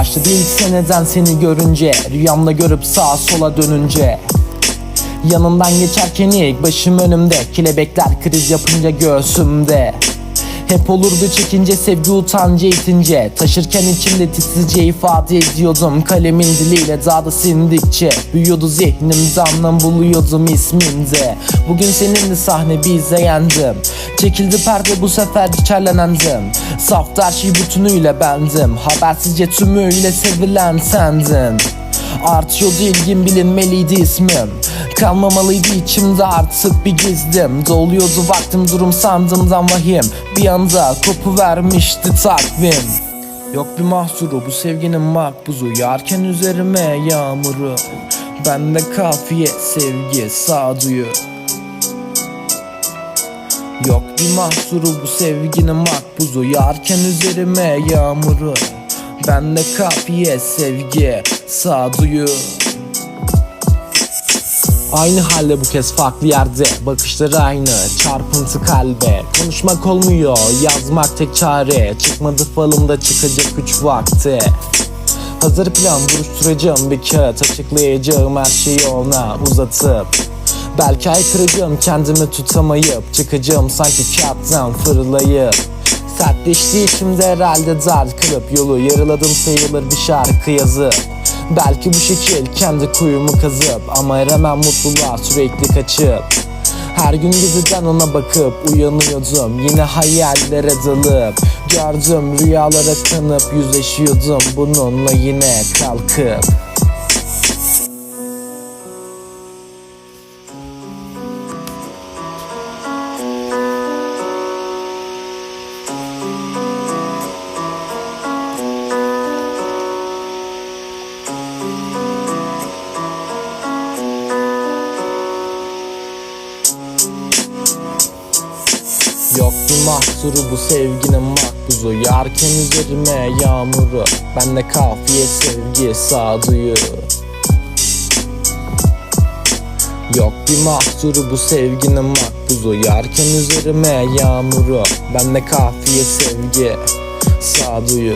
Başladı ilk seneden seni görünce Rüyamda görüp sağa sola dönünce. Yanından geçerken ilk başım önümde Kelebekler kriz yapınca göğsümde hep olurdu çekince sevgi utancı itince Taşırken içimde titizce ifade ediyordum. Kalemin diliyle daha da sindikçe. Büyüyordu zihnimde anlam buluyordum ismimde Bugün seninle sahne bize yendim. Çekildi perde bu sefer içerlenendim Saftı her şey bütünüyle bendim. Habersizce tümüyle sevilen sendin. Artıyordu ilgim bilinmeliydi ismim Kalmamalıydı içimde artık bir gizlim. Doluyordu vaktim durum sandığımdan vahim. Bir anda kopu vermişti takvim. Yok bir mahsuru bu sevginin makbuzu. Yağarken üzerime yağmuru. Bende kafiye sevgi sağduyu. Yok bir mahsuru bu sevginin makbuzu. Yağarken üzerime yağmuru. Bende kafiye sevgi sağduyu Aynı halde bu kez farklı yerde. Bakışları aynı çarpıntı kalbe. Konuşmak olmuyor yazmak tek çare. Çıkmadı falımda çıkacak üç vakti. Hazır plan buruşturacağım bir kağıt Açıklayacağım her şeyi ona uzatıp. Belki aykıracağım kendimi tutamayıp. Çıkacağım sanki kağıttan fırlayıp. Sertleşti içimde herhalde dar kırıp. Yolu yarıladım sayılır bir şarkı yazıp Belki bu şekil kendi kuyumu kazıp Ama eremem mutluluğa sürekli kaçıp. Her gün geceden ona bakıp uyanıyordum Yine hayallere dalıp. Gördüm rüyalara kanıp yüzleşiyordum bununla yine kalkıp mahsuru bu sevginin makbuzu Yarken üzerime yağmuru. Bende kafiye sevgi sağduyu. Yok bir mahsuru bu sevginin makbuzu Yarken üzerime yağmuru. Bende kafiye sevgi sağduyu